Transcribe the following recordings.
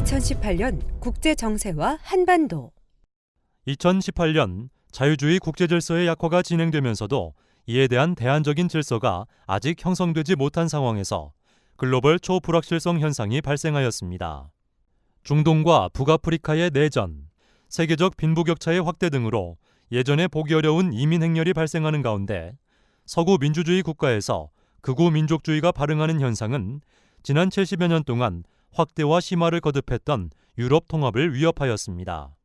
2018년 국제 정세와 한반도 2018년 자유주의 국제 질서의 약화가 진행되면서도 이에 대한 대안적인 질서가 아직 형성되지 못한 상황에서 글로벌 초불확실성 현상이 발생하였습니다. 중동과 북아프리카의 내전, 세계적 빈부격차의 확대 등으로 예전에 보기 어려운 이민 행렬이 발생하는 가운데 서구 민주주의 국가에서 극우 민족주의가 발흥하는 현상은 지난 70여 년 동안 확대와 심화를 거듭했던 유럽 통합을 위협하였습니다.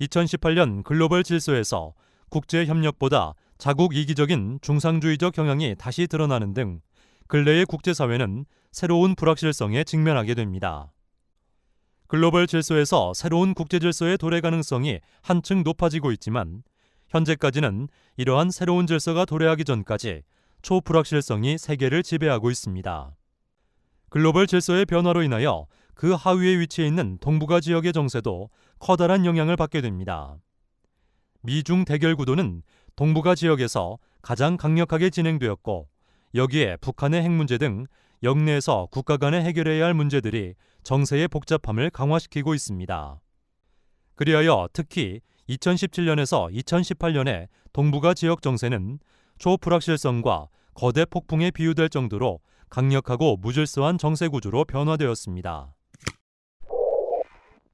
2018년 글로벌 질서에서 국제 협력보다 자국 이기적인 중상주의적 경향이 다시 드러나는 등 근래의 국제사회는 새로운 불확실성에 직면하게 됩니다. 글로벌 질서에서 새로운 국제 질서의 도래 가능성이 한층 높아지고 있지만 현재까지는 이러한 새로운 질서가 도래하기 전까지 초불확실성이 세계를 지배하고 있습니다. 글로벌 질서의 변화로 인하여 그 하위에 위치해 있는 동북아 지역의 정세도 커다란 영향을 받게 됩니다. 미중 대결 구도는 동북아 지역에서 가장 강력하게 진행되었고 여기에 북한의 핵 문제 등 영내에서 국가 간에 해결해야 할 문제들이 정세의 복잡함을 강화시키고 있습니다. 그리하여 특히 2017년에서 2018년의 동북아 지역 정세는 초불확실성과 거대 폭풍에 비유될 정도로 강력하고 무질서한 정세 구조로 변화되었습니다.